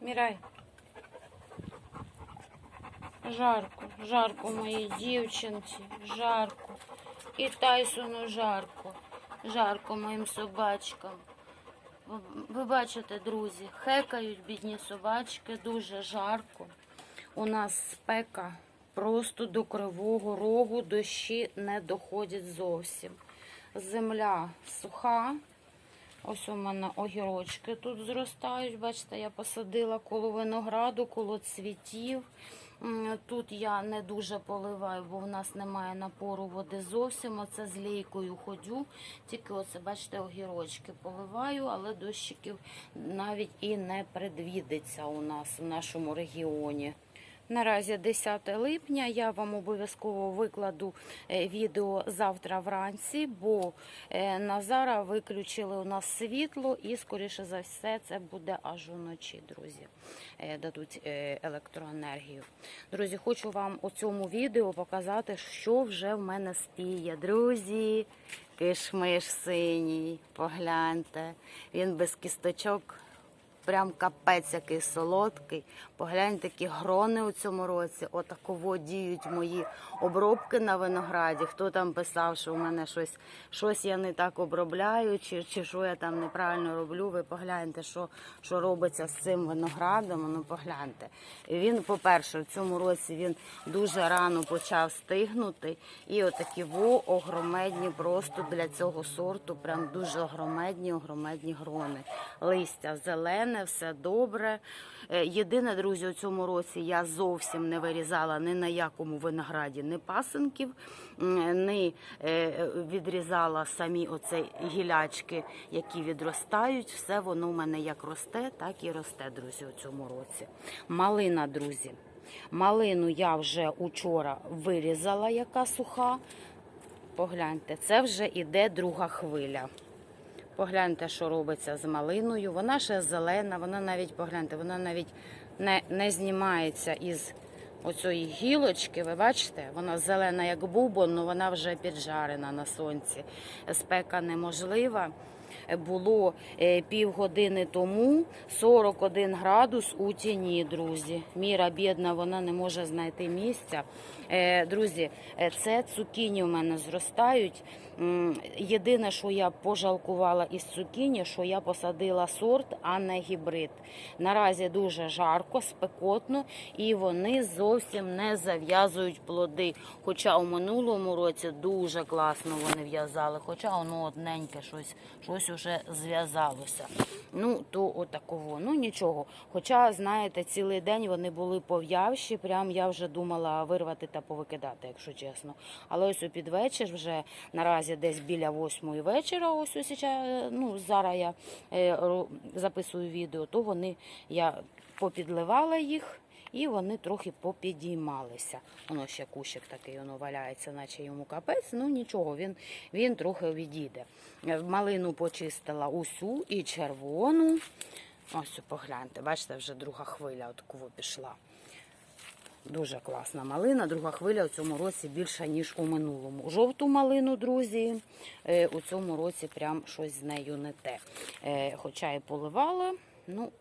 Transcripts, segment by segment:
Мірай. Жарко, жарко моїй дівчинці, жарко. І Тайсону жарко, жарко моїм собачкам. Ви- бачите, друзі, хекають бідні собачки, дуже жарко. У нас спека просто до кривого рогу, дощі не доходять зовсім. Земля суха. Ось у мене огірочки тут зростають. Бачите, я посадила коло винограду, коло цвітів. Тут я не дуже поливаю, бо в нас немає напору води зовсім. Оце з лейкою ходю. Тільки оце, бачите, огірочки поливаю, але дощиків навіть і не предвідиться у нас в нашому регіоні. Наразі 10 липня. Я вам обов'язково викладу е, відео завтра вранці, бо е, на зараз виключили у нас світло, і скоріше за все це буде аж уночі, друзі. Е, Дадуть електроенергію. Друзі, хочу вам у цьому відео показати, що вже в мене спіє. Друзі, кишмиш синій, погляньте. Він без кісточок. Прям капець який солодкий. Погляньте, які грони у цьому році. Отаково діють мої обробки на винограді. Хто там писав, що у мене щось, щось я не так обробляю, чи, чи що я там неправильно роблю. Ви погляньте, що, що робиться з цим виноградом. Ну погляньте. Він, по-перше, в цьому році він дуже рано почав стигнути. І отакі во огромедні просто для цього сорту. Прям дуже огромедні, огромедні грони. Листя зелене, все добре. Е, Єдине, друзі, у цьому році я зовсім не вирізала ні на якому винограді, ні пасинків, м, ні е, відрізала самі оце гілячки, які відростають. Все воно в мене як росте, так і росте, друзі, у цьому році. Малина, друзі. Малину я вже учора вирізала, яка суха. Погляньте, це вже іде друга хвиля. Погляньте, що робиться з малиною. Вона ще зелена, вона навіть, погляньте, вона навіть не, не знімається із оцієї гілочки. Ви бачите, вона зелена, як бубон, але вона вже піджарена на сонці. Спека неможлива. Було е, півгодини тому 41 градус у тіні, друзі. Міра бідна, вона не може знайти місця. Е, Друзі, е, це цукіні у мене зростають. Єдине, що я пожалкувала із цукіні, що я посадила сорт, а не гібрид. Наразі дуже жарко, спекотно, і вони зовсім не зав'язують плоди. Хоча у минулому році дуже класно вони в'язали, хоча воно одненьке щось, щось уже зв'язалося. Ну, то отаково. Ну нічого. Хоча, знаєте, цілий день вони були пов'явші, прям я вже думала вирвати та повикидати, якщо чесно. Але ось у підвечір вже наразі десь біля восьмої вечора, ось ось сейчас, ну, зараз я е, записую відео, то вони я попідливала їх. І вони трохи попідіймалися. Воно ще кущик такий воно валяється, наче йому капець. Ну нічого, він, він трохи відійде. Малину почистила усю і червону. Ось погляньте, бачите, вже друга хвиля от кого пішла. Дуже класна малина. Друга хвиля у цьому році більша, ніж у минулому. Жовту малину, друзі, е, у цьому році прям щось з нею не те. Е, Хоча і поливала, ну,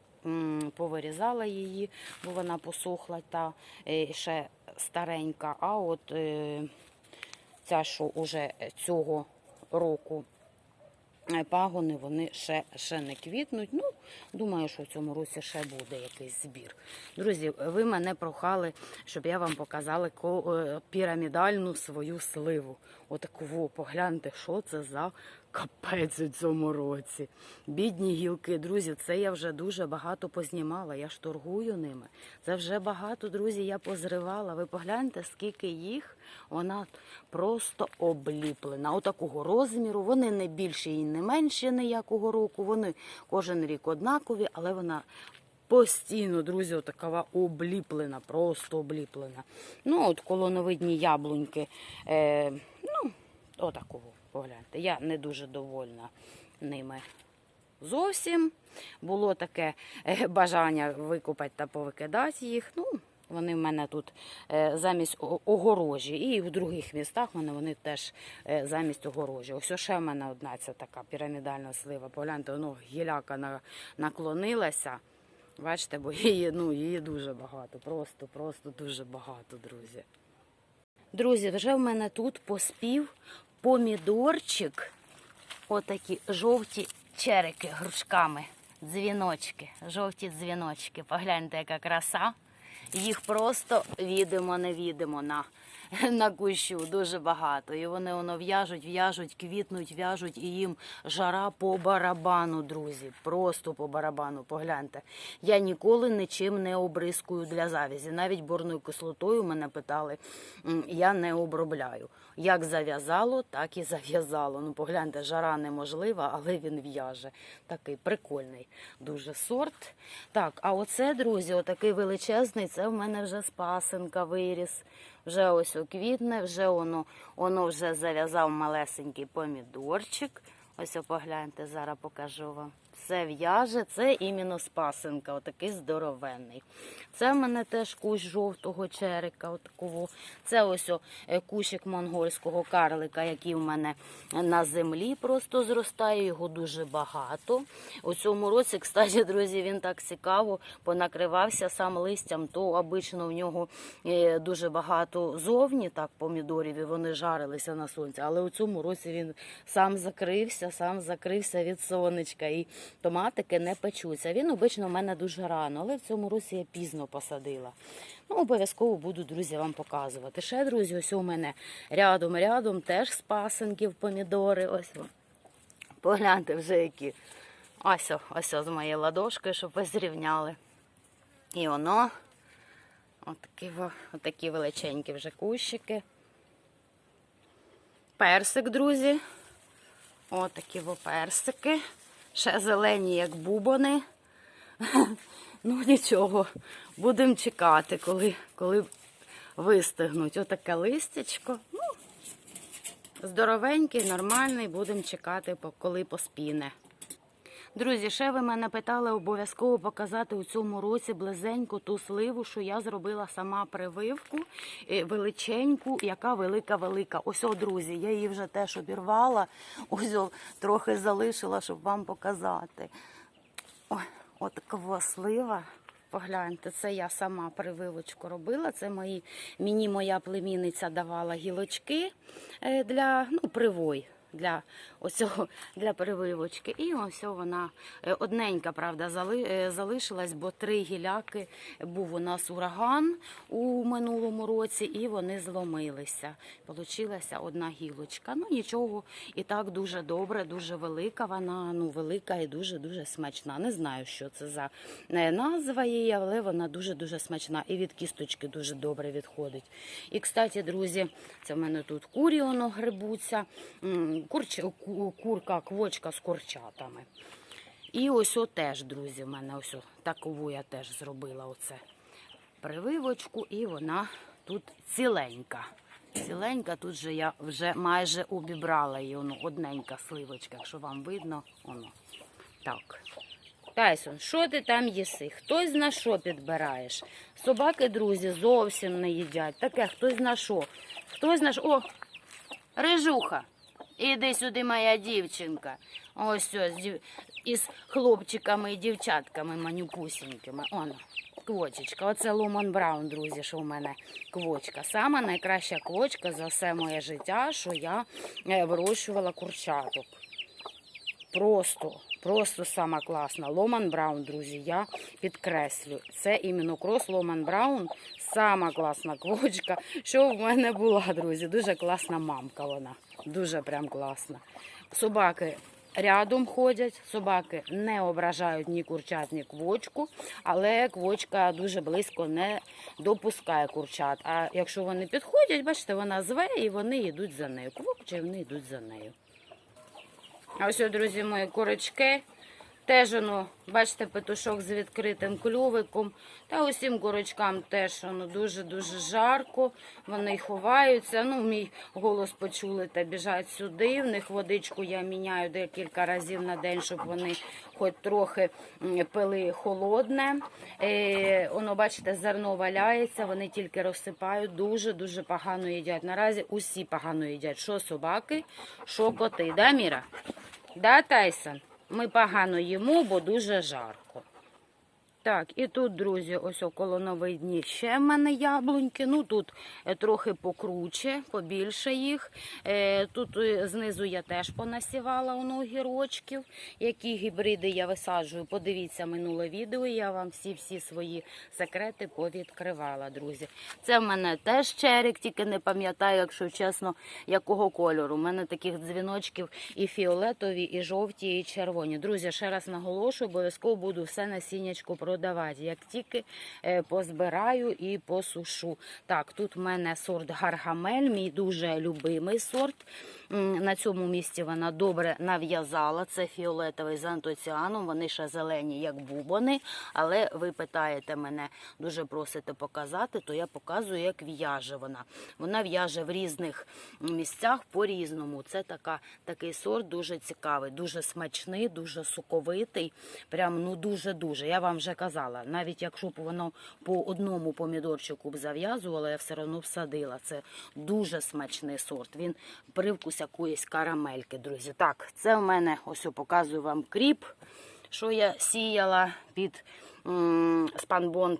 повирізала її, бо вона посохла та е, ще старенька. А от е, ця, що уже цього року е, пагони, вони ще, ще не квітнуть. Ну, думаю, що в цьому році ще буде якийсь збір. Друзі, ви мене прохали, щоб я вам показала е, пірамідальну свою сливу. Отаку, погляньте, що це за капець у цьому році. Бідні гілки, друзі, це я вже дуже багато познімала. Я ж торгую ними. Це вже багато, друзі, я позривала. Ви погляньте, скільки їх. Вона просто обліплена. Отакого розміру. Вони не більші і не менші ніякого року. Вони кожен рік однакові, але вона. Постійно, друзі, отакова обліплена, просто обліплена. Ну, от колоновидні яблуньки. Е, ну, отакого, погляньте. Я не дуже довольна ними зовсім. Було таке е, бажання викупати та повикидати їх. Ну, вони в мене тут е, замість огорожі. І в других містах вони, вони теж е, замість огорожі. Ось ще в мене одна ця така пірамідальна слива. Погляньте, воно гіляка на- наклонилася. Бачите, бо її, ну, її дуже багато. Просто, просто дуже багато, друзі. Друзі, вже в мене тут поспів помідорчик. Отакі жовті черики грушками, дзвіночки, жовті дзвіночки. Погляньте, яка краса. Їх просто відимо, не відимо на, на кущу дуже багато. І вони воно в'яжуть, в'яжуть, квітнуть, в'яжуть, і їм жара по барабану, друзі. Просто по барабану. Погляньте. Я ніколи нічим не обрискую для завязі. Навіть борною кислотою мене питали, я не обробляю. Як зав'язало, так і зав'язало. Ну, погляньте, жара неможлива, але він в'яже. Такий прикольний дуже сорт. Так, а оце, друзі, отакий величезний, це в мене вже спасенка виріс. Вже ось у квітне, вже воно, воно вже зав'язав малесенький помідорчик. Ось погляньте, зараз покажу вам. Це в'яже, це іменно спасенка, отакий здоровенний. Це в мене теж кущ жовтого черика. Отакого. Це ось о, е, кущик монгольського карлика, який в мене на землі просто зростає. Його дуже багато. У цьому році, кстати, друзі, він так цікаво понакривався сам листям, то обично в нього е, дуже багато зовні так помідорів, і вони жарилися на сонці. Але у цьому році він сам закрився, сам закрився від сонечка. І томатики не печуться. Він обично в мене дуже рано, але в цьому році я пізно посадила. Ну, обов'язково буду, друзі, вам показувати. Ще, друзі, ось у мене рядом-рядом теж з пасенків помідори. Ось погляньте вже які. Ось, ось з моєю ладошкою, щоб ви зрівняли. І воно. Отакі, отакі величенькі вже кущики. Персик, друзі. Отакі персики. Ще зелені, як бубони. Ну нічого, будемо чекати, коли, коли вистигнуть. Отаке листячко. Ну, здоровенький, нормальний, будемо чекати, коли поспіне. Друзі, ще ви мене питали обов'язково показати у цьому році близеньку ту сливу, що я зробила сама прививку е, величеньку, яка велика-велика. Ось, о, друзі, я її вже теж обірвала. Ось о, трохи залишила, щоб вам показати. Ой, от така слива. Погляньте, це я сама прививочку робила. Це мої, мені моя племінниця давала гілочки е, для ну, привой. Для оцього для прививочки. І ось вона е, одненька, правда, е, залишилась, бо три гіляки був у нас ураган у минулому році, і вони зломилися. Получилася одна гілочка. Ну нічого, і так дуже добре, дуже велика. Вона ну велика і дуже дуже смачна. Не знаю, що це за е, назва її, але вона дуже дуже смачна. І від кісточки дуже добре відходить. І, кстати, друзі, це в мене тут курі воно грибуться, курч, курка, квочка з курчатами. І ось о теж, друзі, в мене ось о, такову я теж зробила оце прививочку, і вона тут ціленька. Ціленька, тут же я вже майже обібрала її, воно одненька сливочка, якщо вам видно, воно. Так. Тайсон, що ти там їси? Хтось на що підбираєш? Собаки, друзі, зовсім не їдять. Таке, хтось на що? Хтось на що? О, рижуха. Іди сюди, моя дівчинка. Ось ось дів- із хлопчиками і дівчатками манюпусінькими. Оно, квочечка. Оце Ломан Браун, друзі, що в мене квочка. Сама найкраща квочка за все моє життя, що я е, вирощувала курчаток. Просто, просто сама класна. Ломан Браун, друзі, я підкреслю. Це іменно крос Ломан Браун. Сама класна квочка, що в мене була, друзі. Дуже класна мамка вона. Дуже прям класно. Собаки рядом ходять, собаки не ображають ні курчат, ні квочку, але квочка дуже близько не допускає курчат. А якщо вони підходять, бачите, вона зве і вони йдуть за нею. Квочі вони йдуть за нею. А ось, друзі, мої курочки. Теж воно, бачите, петушок з відкритим клювиком. Та усім курочкам теж воно дуже-дуже жарко. Вони ховаються. Ну, мій голос почули та біжать сюди. В них водичку я міняю декілька разів на день, щоб вони хоч трохи пили холодне. Е, воно, бачите, зерно валяється, вони тільки розсипають, дуже-дуже погано їдять. Наразі усі погано їдять. Що собаки, що коти. Да, Міра? Да, Тайсон? Ми погано їмо, бо дуже жарко. Так, і тут, друзі, ось около нових дні ще в мене яблуньки. Ну тут е, трохи покруче, побільше їх. Е, Тут е, знизу я теж понасівала воно огірочків. Які гібриди я висаджую. Подивіться минуле відео. Я вам всі-всі свої секрети повідкривала, друзі. Це в мене теж черік, тільки не пам'ятаю, якщо чесно, якого кольору. У мене таких дзвіночків і фіолетові, і жовті, і червоні. Друзі, ще раз наголошую, обов'язково буду все насіннячко продавати. Як тільки е, позбираю і посушу. Так, тут в мене сорт Гаргамель, мій дуже любимий сорт. На цьому місці вона добре нав'язала. Це фіолетовий з антоціаном. Вони ще зелені, як бубони. Але ви питаєте мене, дуже просите показати, то я показую, як в'яже вона. Вона в'яже в різних місцях по-різному. Це така, такий сорт дуже цікавий, дуже смачний, дуже соковитий. Прям ну дуже-дуже. Я вам вже казала, навіть якщо б воно по одному помідорчику б зав'язувала, я все одно всадила. Це дуже смачний сорт. Він привкус якоїсь карамельки, друзі. Так, це в мене ось показую вам кріп, що я сіяла під спанбонд.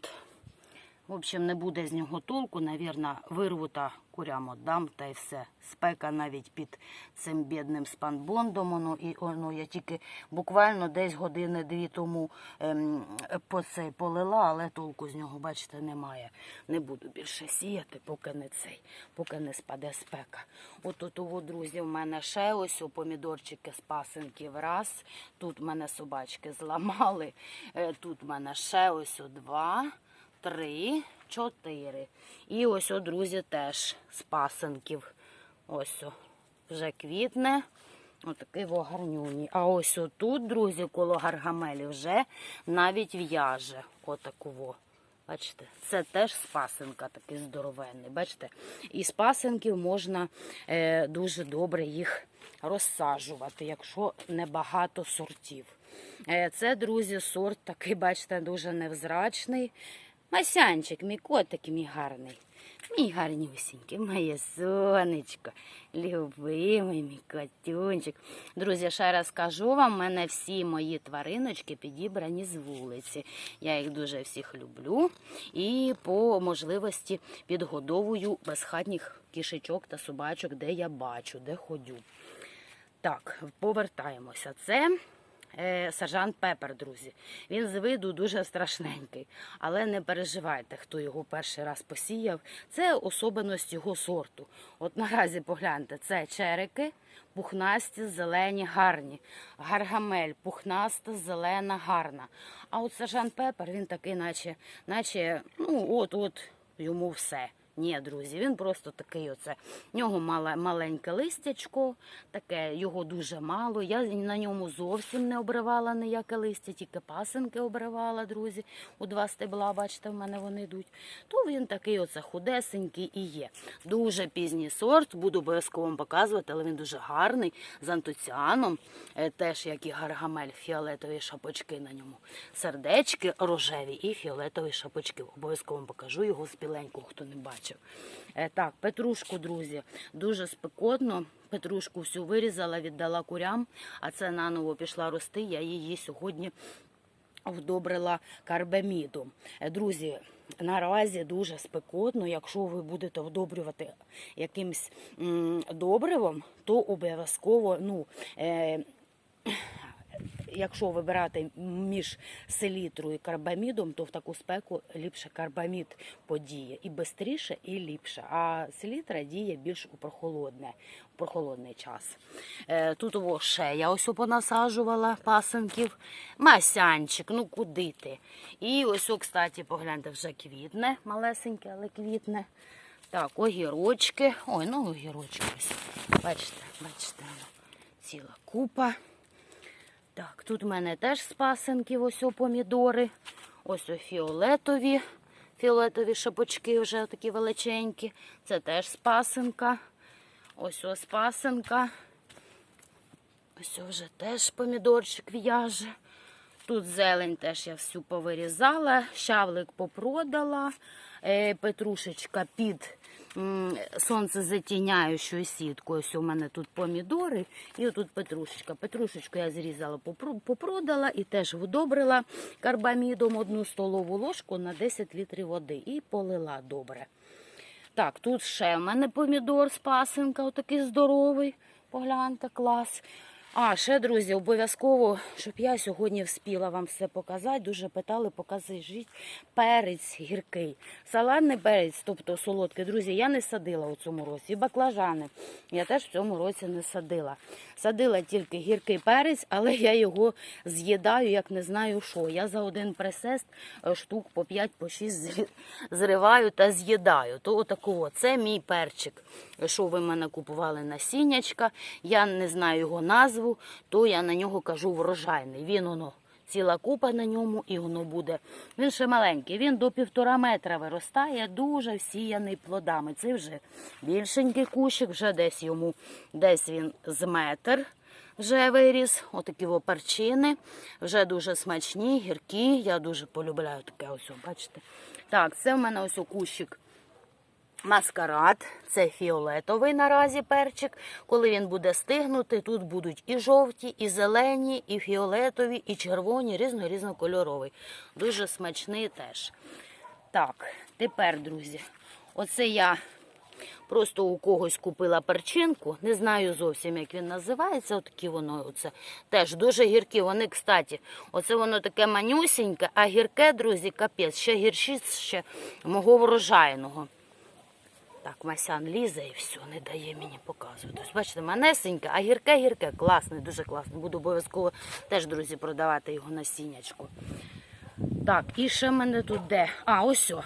В общем, не буде з нього толку, навірно, вирву та курям отдам, та й все. Спека навіть під цим бідним спанбондом. Воно, і воно я тільки буквально десь години-дві тому ем, по цей полила, але толку з нього, бачите, немає. Не буду більше сіяти, поки не цей, поки не спаде спека. От тут, друзі, в мене ще ось о, помідорчики з пасинків раз. Тут мене собачки зламали. Е, Тут в мене ще ось о, два три, чотири. І ось, о, друзі, теж з пасенків. Ось о, вже квітне. Отакий гарнюні. А ось отут, друзі, коло гаргамелі вже навіть в'яже. Отаково. Бачите, це теж спасенка такий здоровенний. Бачите? І з пасенків можна е, дуже добре їх розсаджувати, якщо небагато сортів. Е, це, друзі, сорт такий, бачите, дуже невзрачний. Масянчик, мій котик, мій гарний. Мій гарнюсінький, моє сонечко, любимий мій котюнчик. Друзі, ще раз кажу вам, в мене всі мої твариночки підібрані з вулиці. Я їх дуже всіх люблю і по можливості підгодовую безхатніх кішечок та собачок, де я бачу, де ходю. Так, повертаємося. Це сержант Пепер, друзі. Він з виду дуже страшненький, але не переживайте, хто його перший раз посіяв. Це особливість його сорту. От наразі погляньте, це черики, пухнасті, зелені, гарні. Гаргамель, пухнаста, зелена, гарна. А от сержант Пепер, він такий, наче, наче ну, от-от йому все. Ні, друзі, він просто такий оце. В нього мале, маленьке листячко, таке його дуже мало. Я на ньому зовсім не обривала ніяке листя, тільки пасинки обривала, друзі. У два стебла, бачите, в мене вони йдуть. То він такий оце худесенький і є. Дуже пізній сорт, буду обов'язково вам показувати, але він дуже гарний, з антоціаном, е, теж як і гаргамель, фіолетові шапочки на ньому. Сердечки рожеві і фіолетові шапочки. Обов'язково вам покажу його з біленького, хто не бачив. Е, Так, петрушку, друзі, дуже спекотно. Петрушку всю вирізала, віддала курям, а це наново пішла рости. Я її сьогодні вдобрила карбамідом. Е, Друзі, наразі дуже спекотно. Якщо ви будете вдобрювати якимсь добривом, то обов'язково, ну. Якщо вибирати між селітрою і карбамідом, то в таку спеку ліпше карбамід подіє і швидше, і ліпше. А селітра діє більш у прохолодне, у прохолодний час. Е, тут о, ще я ось понасаджувала пасенків. Масянчик, ну куди ти? І ось, о, кстати, погляньте, вже квітне, малесеньке, але квітне. Так, огірочки. Ой, ну огірочки ось. Бачите, бачите, ціла купа. Так, тут в мене теж з пасенків ось о помідори. Ось о фіолетові. Фіолетові шапочки вже такі величенькі. Це теж з пасенка. Ось ось пасенка. Ось о вже теж помідорчик в'яже. Тут зелень теж я всю повирізала, щавлик попродала, е, петрушечка під сонцезатіняючою сіткою. Ось у мене тут помідори і отут петрушечка. Петрушечку я зрізала, попродала і теж удобрила карбамідом одну столову ложку на 10 літрів води і полила добре. Так, тут ще в мене помідор з пасинка, отакий здоровий. Погляньте, клас. А, ще, друзі, обов'язково, щоб я сьогодні вспіла вам все показати. Дуже питали, покажіть перець гіркий. Салатний перець, тобто солодкий, друзі, я не садила у цьому році. І баклажани я теж в цьому році не садила. Садила тільки гіркий перець, але я його з'їдаю, як не знаю що. Я за один присест е, штук по 5 по 6 зриваю та з'їдаю. То отакого. Це мій перчик. Що ви мене купували насіннячка. Я не знаю його назву, то я на нього кажу врожайний. Він воно. Ціла купа на ньому, і воно буде. Він ще маленький, він до півтора метра виростає, дуже всіяний плодами. Це вже більшенький кущик, вже десь йому, десь він з метр вже виріс. Отакі перчини, вже дуже смачні, гіркі. Я дуже полюбляю таке ось, бачите. Так, це в мене ось кущик Маскарад, це фіолетовий наразі перчик. Коли він буде стигнути, тут будуть і жовті, і зелені, і фіолетові, і червоні, різно-різнокольоровий. Дуже смачний теж. Так, тепер, друзі, оце я просто у когось купила перчинку. Не знаю зовсім, як він називається. Отакі воно оце. теж дуже гіркі. Вони, кстати, оце воно таке манюсіньке, а гірке, друзі, капець, ще гіршіше мого врожайного. Так, Масян лізе і все, не дає мені показувати. Ось бачите, манесеньке, а гірке-гірке, класне, дуже класне. Буду обов'язково теж, друзі, продавати його насіннячку. Так, і ще мене тут де? А, ось о.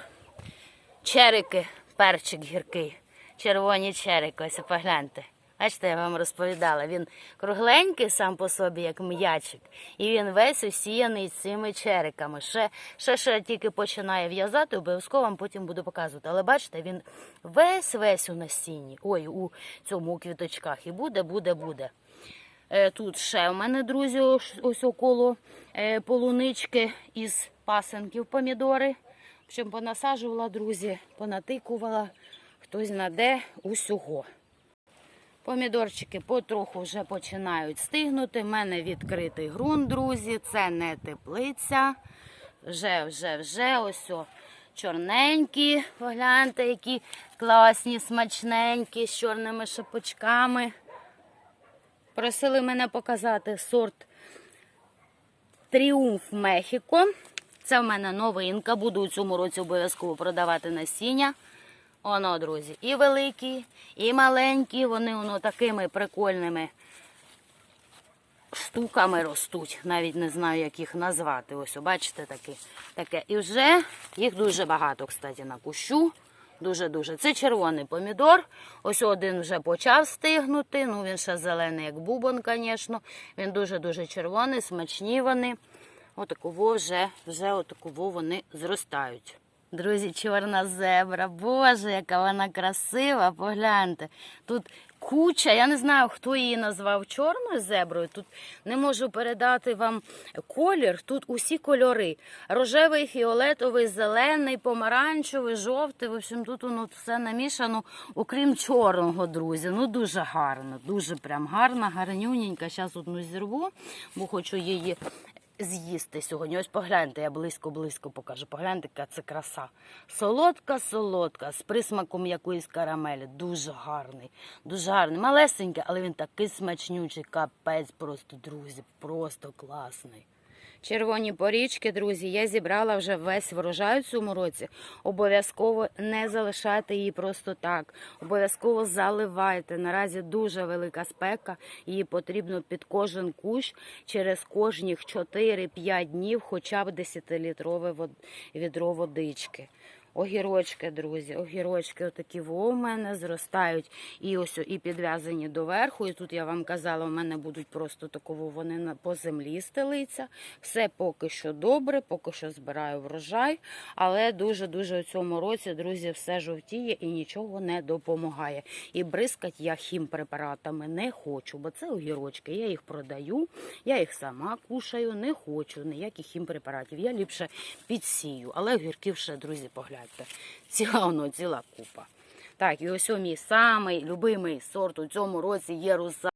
Черики, перчик гіркий. Червоні черики, ось погляньте. Бачите, я вам розповідала, він кругленький сам по собі, як м'ячик, і він весь усіяний цими чериками. Ще, ще, ще тільки починає в'язати, обов'язково вам потім буду показувати. Але бачите, він весь весь у насінні, ой, у цьому у квіточках. І буде, буде, буде. Е, Тут ще в мене, друзі, ось, около е, полунички із пасенків помідори. В общем, понасаджувала, друзі, понатикувала, хтось наде усього. Помідорчики потроху вже починають стигнути. У мене відкритий ґрунт, друзі. Це не теплиця. Вже, вже, вже ось о, чорненькі. Погляньте, які класні, смачненькі, з чорними шапочками. Просили мене показати сорт Тріумф Мехіко. Це в мене новинка. Буду у цьому році обов'язково продавати насіння. Оно, друзі, і великі, і маленькі. Вони воно такими прикольними штуками ростуть. Навіть не знаю, як їх назвати. Ось, бачите, такі, таке. І вже їх дуже багато, кстати, на кущу. Дуже-дуже. Це червоний помідор. Ось один вже почав стигнути. Ну, він ще зелений, як бубон, звісно. Він дуже-дуже червоний, смачні вони. Отаково вже, вже отаково вони зростають. Друзі, чорна зебра. Боже, яка вона красива. Погляньте. Тут куча, я не знаю, хто її назвав чорною зеброю. Тут не можу передати вам колір. Тут усі кольори: рожевий, фіолетовий, зелений, помаранчевий, жовтий. В общем, тут воно все намішано, окрім чорного, друзі. Ну дуже гарно, дуже прям гарна, гарнюненька. Зараз одну зірву, бо хочу її з'їсти сьогодні. Ось погляньте, я близько-близько покажу. Погляньте, яка це краса. Солодка, солодка, з присмаком якоїсь карамелі. Дуже гарний, дуже гарний. Малесенький, але він такий смачнючий, капець просто, друзі, просто класний. Червоні порічки, друзі, я зібрала вже весь врожай у цьому році. Обов'язково не залишайте її просто так. Обов'язково заливайте. Наразі дуже велика спека. Її потрібно під кожен кущ через кожних 4-5 днів, хоча б 10-літрове відро водички. Огірочки, друзі, огірочки отакі у мене зростають і ось і підв'язані доверху. І тут я вам казала, у мене будуть просто таково вони по землі стелиться. Все поки що добре, поки що збираю врожай, але дуже-дуже у цьому році, друзі, все жовтіє і нічого не допомагає. І бризкать я хімпрепаратами не хочу, бо це огірочки. Я їх продаю, я їх сама кушаю, не хочу ніяких хімпрепаратів. Я ліпше підсію, але огірків ще, друзі, погляньте. Ціла воно, ціла купа. Так, і ось мій самий любимий сорт у цьому році є руса.